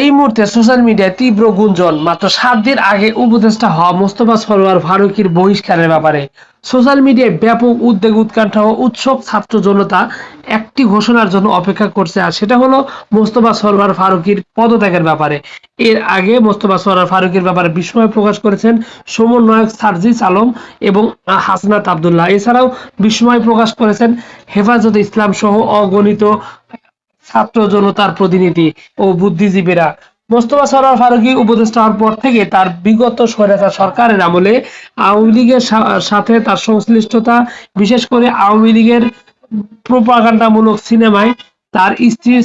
এই মুহূর্তে সোশ্যাল মিডিয়ায় তীব্র গুঞ্জন। মাত্র সাত দিন আগে উপদেষ্টা হওয়া মোস্তফা সরোয়ার ফারুকির বহিষ্কারের ব্যাপারে। সোশ্যাল মিডিয়ায় ব্যাপক উদ্বেগ, উৎকণ্ঠা ও উৎসব ছাত্র জনতা একটি ঘোষণার জন্য অপেক্ষা করছে আর সেটা হলো মোস্তফা সরোয়ার ফারুকির পদত্যাগের ব্যাপারে। এর আগে মোস্তফা সরোয়ার ফারুকির ব্যাপারে বিস্ময় প্রকাশ করেছেন সমন্বয়ক সার্জিস আলম এবং হাসনাত আবদুল্লাহ। এছাড়াও বিস্ময় প্রকাশ করেছেন হেফাজত ইসলাম সহ অগণিত ছাত্র জনতার প্রতিনিধি ও বুদ্ধিজীবীরা। মোস্তফা সরোয়ার ফারুকী উপদেষ্টা হওয়ার পর থেকে তার বিগত স্বৈরাচার সরকারের আমলে আওয়ামী লীগের সাথে তার সংশ্লিষ্টতা, বিশেষ করে আওয়ামী লীগের প্রোপাগান্ডামূলক সিনেমায় তার স্ত্রীর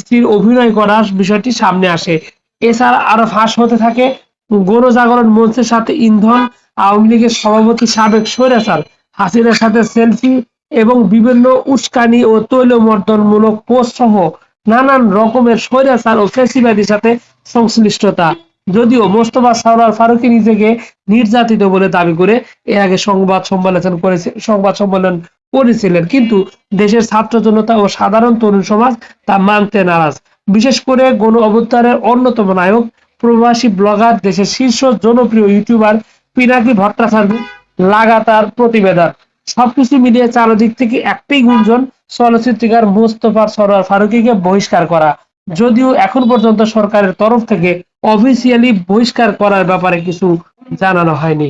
স্ত্রীর অভিনয় করার বিষয়টি সামনে আসে। এছাড়া আরও ফাঁস হতে থাকে গণজাগরণ মঞ্চের সাথে ইন্ধন, আওয়ামী লীগের সভাপতি সাবেক স্বৈরাচার হাসিনার সাথে সেলফি এবং বিভিন্ন উস্কানি ও তৈলমর্দনমূলক পোস্ট সহ নানান রকমের স্বৈরাচার ও ফেসিবাদীর সাথে সংশ্লিষ্টতা। যদিও মোস্তফা সরোয়ার ফারুকী নিজেকে নির্যাতিত বলে দাবি করে এর আগে সংবাদ সম্মেলন করেছে, সংবাদ সম্মেলন করেছিলেন। কিন্তু দেশের ছাত্র জনতা ও সাধারণ তরুণ সমাজ তা মানতে নারাজ। বিশেষ করে গণ অভ্যুত্থানের অন্যতম নায়ক, প্রবাসী ব্লগার, দেশের শীর্ষ জনপ্রিয় ইউটিউবার পিনাকি ভট্টাচার্য লাগাতার প্রতিবেদন। সবকিছু মিলিয়ে চারদিক থেকে একটাই গুঞ্জন চলচ্চিত্রকার মোস্তফা সরোয়ার ফারুকিকে বহিষ্কার করা। যদিও এখন পর্যন্ত সরকারের তরফ থেকে অফিসিয়ালি বহিষ্কার করার ব্যাপারে কিছু জানানো হয়নি।